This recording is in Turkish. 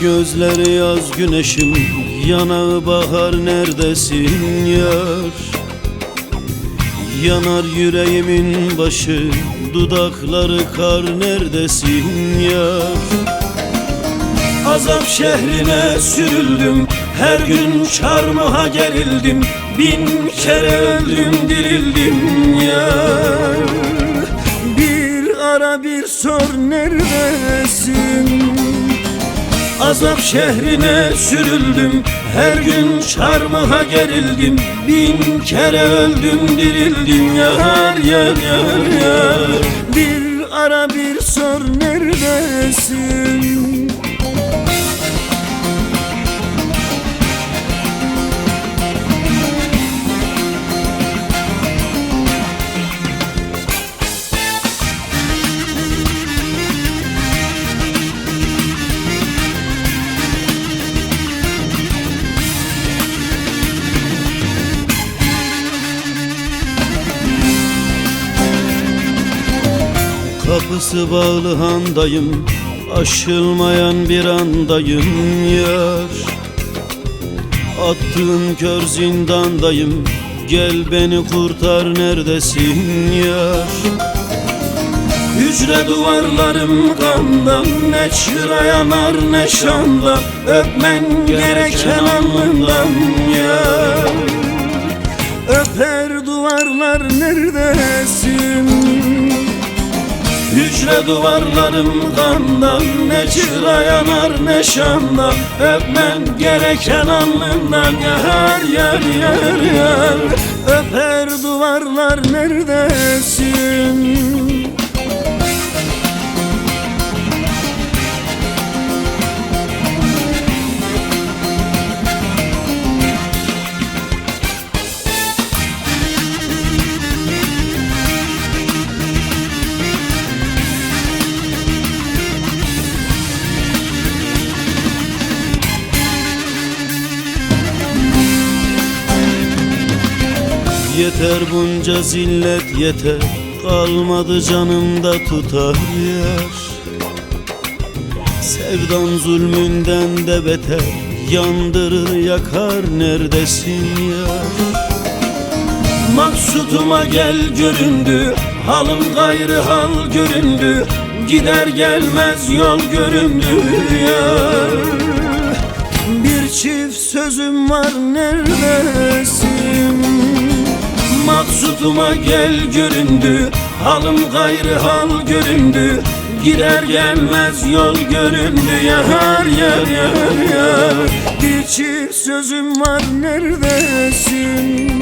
gözleri yaz güneşim Yanağı bahar neredesin yar? Yanar yüreğimin başı Dudakları kar neredesin yar? Azap şehrine sürüldüm Her gün çarmıha gerildim Bin kere öldüm dirildim yar. Bir ara bir sor neredesin Azap şehrine sürüldüm. Her gün çarmıha gerildim. Bin kere öldüm dirildim. Yar yar yar yar. Bir ara bir sor neredesin Kapısı bağlı handayım Aşılmayan bir andayım yar. Attığın kör zindandayım Gel beni kurtar neredesin yar? Hücre duvarlarım kandan Ne çıra yanar ne şanda. Öpmen gereken alnından yar. Öper duvarlar neredesin Hücre duvarlarım kandan Ne çıra yanar ne şanda Öpmen gereken alnından Yar yar yar yar. Öper duvarlar neredesin Yeter bunca zillet yeter. Kalmadı canımda tutar yer. Sevdan zulmünden de beter. Yandırır yakar neredesin yar? Maksuduma gel göründü. Halım gayrı hal göründü. Gider gelmez yol göründü yar. Bir çift sözüm var neredesin Maksuduma gel göründü Halım gayrı hal göründü. Gider gelmez yol göründü Yar yar yar yar Bir çift sözüm var neredesin